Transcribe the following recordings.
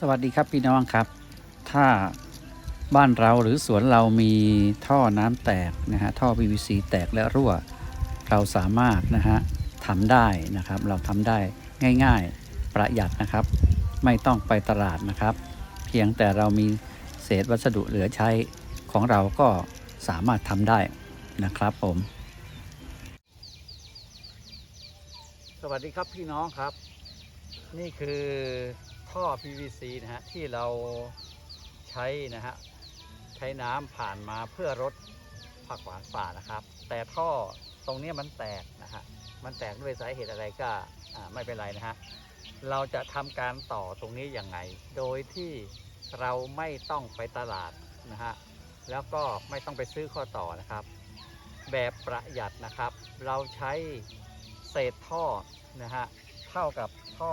สวัสดีครับพี่น้องครับ ถ้าบ้านเราหรือสวนเรามีท่อน้ำแตกนะฮะท่อ PVC แตกและรั่ว เราสามารถนะฮะทำได้นะครับ เราทำได้ง่าย ๆประหยัดนะครับ ไม่ต้องไปตลาดนะครับ เพียงแต่เรามีเศษวัสดุเหลือใช้ของเราก็สามารถทำได้นะครับผม สวัสดีครับพี่น้องครับ นี่คือ ท่อ PVC นะฮะที่เราใช้นะฮะใช้น้ำผ่านมาเพื่อรดผักหวานป่านะครับ แต่ท่อตรงนี้มันแตกนะฮะมันแตกด้วยสาเหตุอะไรก็ไม่เป็นไรนะฮะเราจะทำการต่อตรงนี้อยังไง โดยที่เราไม่ต้องไปตลาดนะฮะแล้วก็ไม่ต้องไปซื้อข้อต่อนะครับ แบบประหยัดนะครับ เราใช้เศษท่อนะฮะเท่ากับท่อ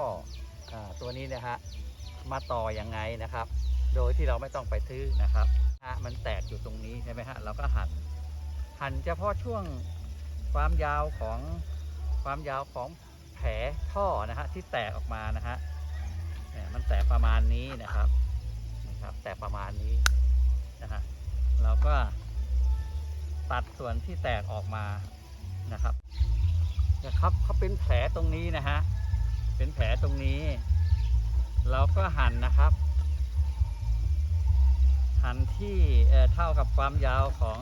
ตัวนี้นะฮะมาต่อยังไงนะครับ โดยที่เราไม่ต้องไปซื้อนะครับมันแตกอยู่ตรงนี้ใช่ไหมฮะเราก็หั่นหั่นเฉพาะช่วงความยาวของความยาวของแผลท่อนะฮะที่แตกออกมานะฮะเนี่ยมันแตกประมาณนี้นะครับนะครับ แตกประมาณนี้นะฮะเราก็ตัดส่วนที่แตกออกมานะครับนะครับเขาเป็นแผลตรงนี้นะฮะ เป็นแผลตรงนี้ เราก็หั่นนะครับ หั่นที่เอ่อเท่ากับความยาวของ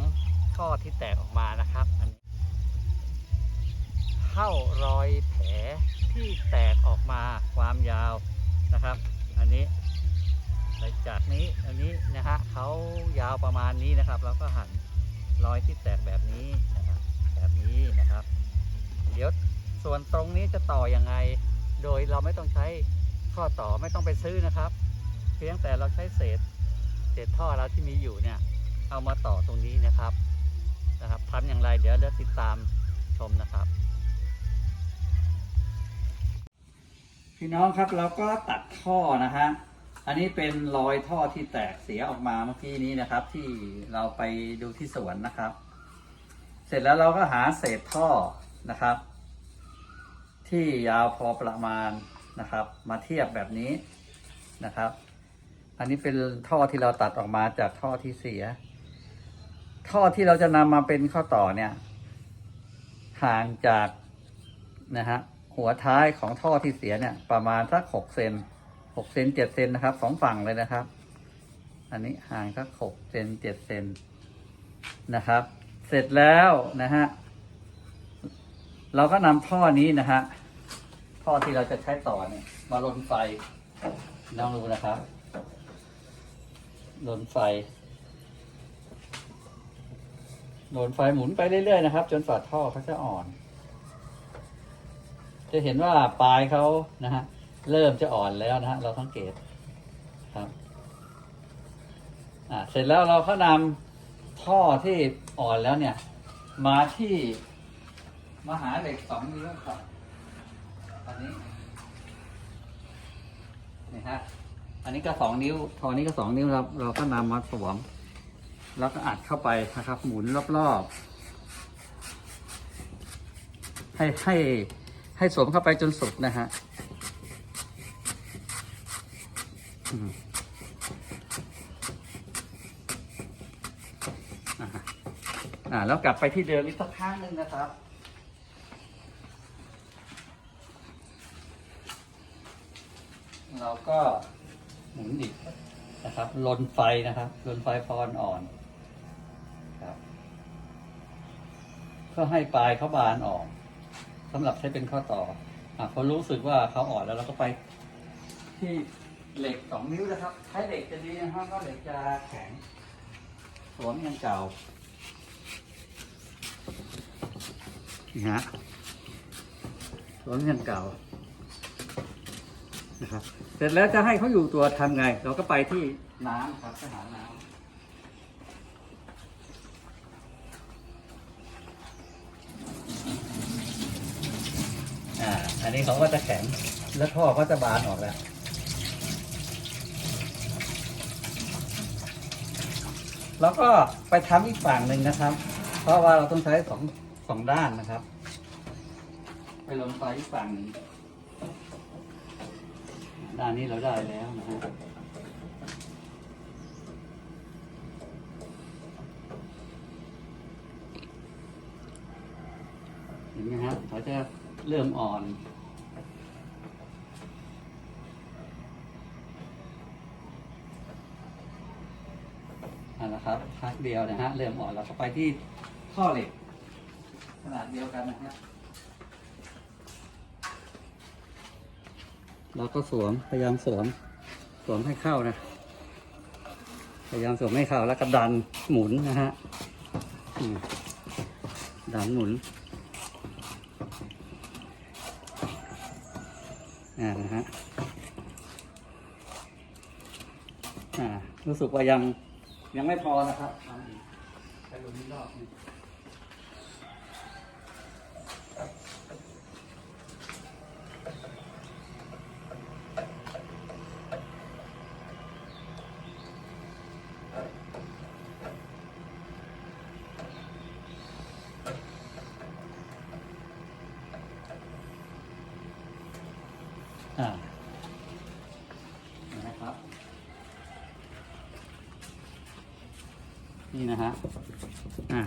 ท่อที่แตกออกมานะครับอันนี้เท่ารอยแผลที่แตกออกมาความยาวนะครับ อันนี้หลังจากนี้อันนี้นะฮะเขายาวประมาณนี้นะครับ เราก็หั่นรอยที่แตกแบบนี้นะครับ แบบนี้นะครับ เดี๋ยวส่วนตรงนี้จะต่ออยังไง โดยเราไม่ต้องใช้ข้อต่อไม่ต้องไปซื้อนะครับ เพียงแต่เราใช้เศษ เศษท่อเราที่มีอยู่เนี่ย เอามาต่อตรงนี้นะครับนะครับทำอย่างไรเดี๋ยวเดี๋ยวติดตามชมนะครับ พี่น้องครับเราก็ตัดท่อนะฮะอันนี้เป็นรอยท่อที่แตกเสียออกมาเมื่อกี้นี้นะครับ ที่เราไปดูที่สวนนะครับ เสร็จแล้วเราก็หาเศษท่อนะครับ ที่ยาวพอประมาณนะครับ มาเทียบแบบนี้นะครับ อันนี้เป็นท่อที่เราตัดออกมาจากท่อที่เสีย ท่อที่เราจะนำมาเป็นข้อต่อเนี่ย ห่างจากนะฮะหัวท้ายของท่อที่เสียเนี่ย ประมาณสักหกเซนหกเซนเจ็ดเซนนะครับสองฝั่งเลยนะครับ อันนี้ห่างสักหกเซนเจ็ดเซนนะครับ เสร็จแล้วนะฮะเราก็นำท่อนี้นะฮะ ท่อที่เราจะใช้ต่อเนี่ย มาลนไฟลองดูนะครับโดนไฟโดนไฟหมุนไปเรื่อยๆนะครับ จนฝาท่อเขาจะอ่อน จะเห็นว่าปลายเขานะฮะเริ่มจะอ่อนแล้วนะฮะเราสังเกตครับอ่าเสร็จแล้วเราก็นำท่อที่อ่อนแล้วเนี่ย มาที่มาหาเหล็กสองนิ้วครับ อันนี้นี่ฮะอันนี้ก็สองนิ้วทอนี้ก็สองนิ้วครับ เราก็นำมาสวม แล้วก็อัดเข้าไปนะครับ หมุนรอบๆ ให้ให้ให้สวมเข้าไปจนสุดนะฮะอ่าฮะอ่าแล้วกลับไปที่เดิมอีกสักครั้งหนึ่งนะครับ เราก็หมุนอีกนะครับลนไฟนะครับลนไฟพอนอ่อนครับเพื่อให้ปลายเขาบานออกสำหรับใช้เป็นข้อต่ออะพอรู้สึกว่าเขาอ่อนแล้วเราก็ไป ที่เหล็กสองนิ้วนะครับใช้เหล็กจะดีนะครับเพราะเหล็กจะแข็งสวมยังเก่านี่ฮะสวมยังเก่า นะครับ เสร็จแล้วจะให้เขาอยู่ตัวทำไง เราก็ไปที่น้ำครับไปหาน้ำอ่าอันนี้เขาก็จะแข็ง แล้วท่อก็จะบานออกแล้ว แล้วก็ไปทำอีกฝั่งหนึ่งนะครับ เพราะว่าเราต้องใช้สองสองด้านนะครับ ไปลงไฟอีกฝั่งหนึ่ง ด้านนี้เราได้แล้วนะฮะเห็นไหมฮะเขาจะเริ่มอ่อนเอาละครับพักเดียวนะฮะเริ่มอ่อนเราก็ไปที่ท่อเหล็กขนาดเดียวกันนะฮะ เราก็สวมพยายามสวมสวมให้เข้านะ พยายามสวมให้เข้าแล้วก็ดันหมุนนะฮะดันหมุนอ่านะฮะอ่ารู้สึกว่ายังยังไม่พอนะครับทำอีกไปดูนี้รอบนึงอ่านะครับ นี่นะฮะอ่า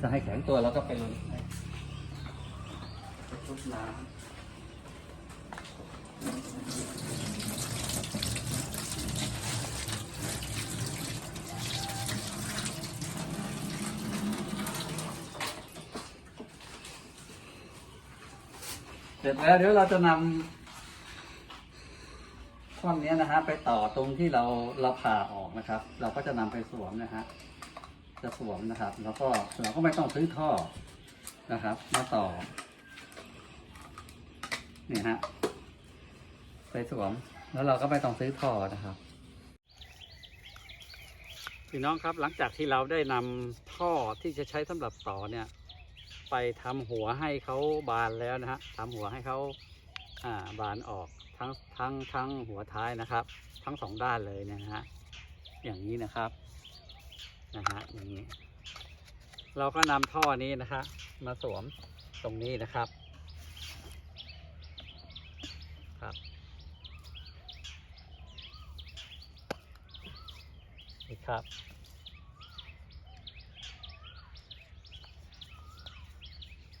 จะให้แข็งตัวแล้วก็ไปลงชุบน้ำ ร็จแล้วเดี๋ยวเราจะนำท่อนนี้นะฮะ ไปต่อตรงที่เราเราผ่าออกนะครับ เราก็จะนำไปสวมนะฮะจะสวมนะครับ แล้วก็เราก็ไม่ต้องซื้อท่อนะครับ มาต่อนี่ฮะไปสวม แล้วเราก็ไม่ต้องซื้อท่อนะครับพี่น้องครับหลังจากที่เราได้นำท่อที่จะใช้สำหรับต่อเนี่ย ไปทำหัวให้เขาบานแล้วนะฮะทำหัวให้เขาอ่าบานออกทั้งทั้งทั้งหัวท้ายนะครับ ทั้งสองด้านเลยนะฮะอย่างนี้นะครับนะฮะอย่างนี้ เราก็นำท่อนี้นะฮะมาสวมตรงนี้นะครับครับนี่ครับ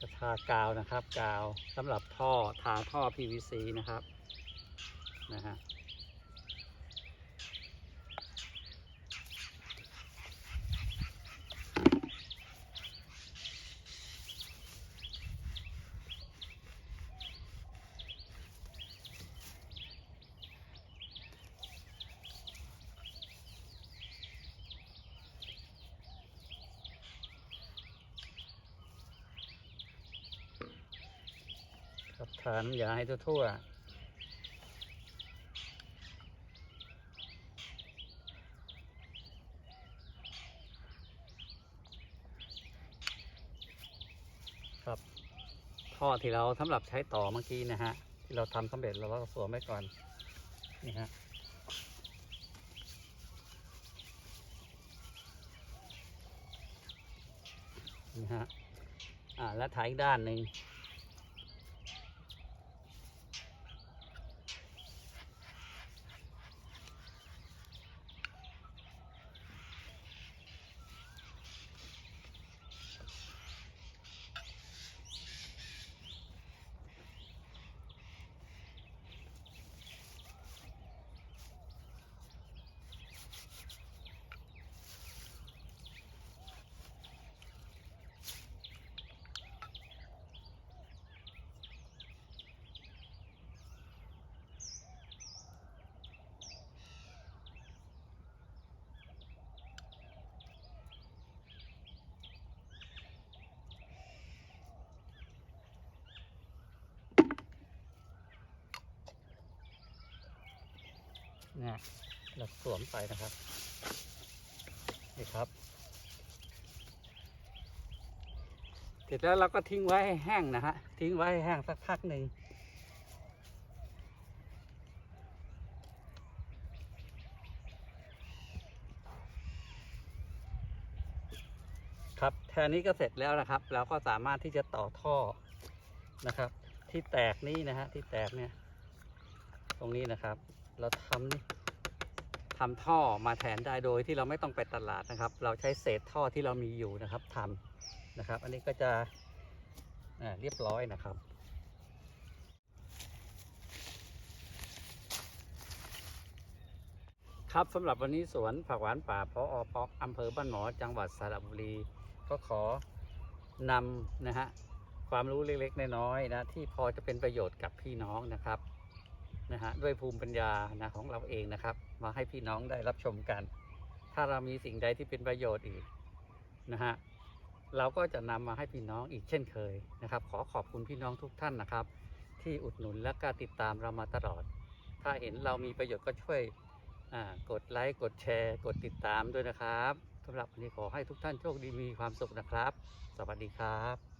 จะทากาวนะครับ กาวสำหรับท่อทาท่อ PVC นะครับนะฮะาน้ำยาให้ทั่วๆครับท่อที่เราสำหรับใช้ต่อเมื่อกี้นะฮะ ที่เราทำสำเร็จเราก็สวมไว้ก่อน นี่ฮะนี่ฮะอ่าแล้วถ่ายอีกด้านหนึ่ง นี่ยเราสวมไปนะครับ นี่ครับ เสร็จแล้วเราก็ทิ้งไว้ให้แห้งนะฮะ ทิ้งไว้ให้แห้งสักพักหนึ่งครับครับแค่นี้ก็เสร็จแล้วนะครับ เราก็สามารถที่จะต่อท่อนะครับ ที่แตกนี่นะฮะที่แตกเนี่ย ตรงนี้นะครับ เราทำนี่ทำท่อมาแทนได้โดยที่เราไม่ต้องไปตลาดนะครับ เราใช้เศษท่อที่เรามีอยู่นะครับทำนะครับ อันนี้ก็จะอ่าเรียบร้อยนะครับครับสำหรับวันนี้สวนผักหวานป่าพออพอกอำเภอบ้านหมอจังหวัดสระบุรี ก็ขอนำนะฮะความรู้เล็กๆน้อยๆนะที่พอจะเป็นประโยชน์กับพี่น้องนะครับ นะฮะด้วยภูมิปัญญานะของเราเองนะครับ มาให้พี่น้องได้รับชมกัน ถ้าเรามีสิ่งใดที่เป็นประโยชน์อีกนะฮะเราก็จะนำมาให้พี่น้องอีกเช่นเคยนะครับ ขอขอบคุณพี่น้องทุกท่านนะครับ ที่อุดหนุนและก็ติดตามเรามาตลอด ถ้าเห็นเรามีประโยชน์ก็ช่วยกดไลค์กดแชร์ กดติดตามด้วยนะครับสำหรับวันนี้ขอให้ทุกท่านโชคดีมีความสุขนะครับ สวัสดีครับ